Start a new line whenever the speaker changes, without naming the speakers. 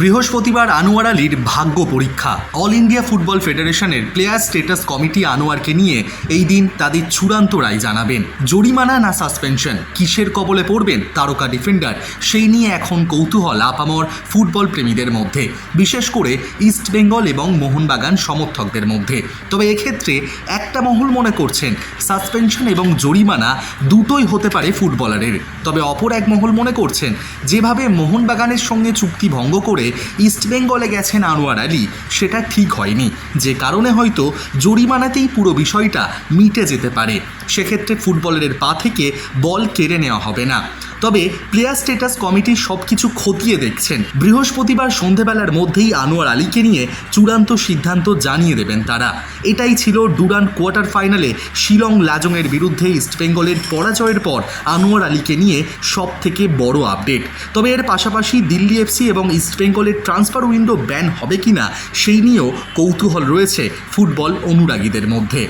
বৃহস্পতিবার আনোয়ার আলীর ভাগ্য পরীক্ষা। অল ইন্ডিয়া ফুটবল ফেডারেশনের প্লেয়ার স্টেটাস কমিটি আনোয়ারকে নিয়ে এই দিন তাদের চূড়ান্ত রায় জানাবেন। জরিমানা না সাসপেনশন? কিসের কবলে পড়বেন তারকা ডিফেন্ডার? সেই নিয়ে এখন কৌতূহল আপামর ফুটবল প্রেমীদের মধ্যে। বিশেষ করে ইস্টবেঙ্গল এবং মোহনবাগান সমর্থকদের মধ্যে। তবে এক্ষেত্রে একটা মহল মনে করছেন, সাসপেনশন এবং জরিমানা দুটোই হতে পারে ফুটবলারের। তবে অপর এক মহল মনে করছেন, যেভাবে মোহনবাগানের সঙ্গে চুক্তি ভঙ্গ করে ইস্টবেঙ্গলে গেছেন আনোয়ার আলী। সেটা ঠিক হয়নি। যে কারণে হয়তো জরিমানাতেই পুরো বিষয়টা মিটে যেতে পারে। সেক্ষেত্রে ফুটবলের পা থেকে বল কেড়ে নেওয়া হবে না। তবে প্লেয়ার স্টেটাস কমিটি সব কিছু খতিয়ে দেখছেন। বৃহস্পতিবার সন্ধেবেলার মধ্যেই আনোয়ার আলীকে নিয়ে চূড়ান্ত সিদ্ধান্ত জানিয়ে দেবেন তারা। এটাই ছিল ডুরান কোয়ার্টার ফাইনালে শিলং লাজংয়ের বিরুদ্ধে ইস্টবেঙ্গলের পরাজয়ের পর আনোয়ার আলীকে নিয়ে সব থেকে বড় আপডেট। তবে এর পাশাপাশি দিল্লি এফসি এবং ইস্টবেঙ্গলের ট্রান্সফার উইন্ডো ব্যান হবে কিনা সেই নিয়েও কৌতূহল রয়েছে ফুটবল অনুরাগীদের মধ্যে।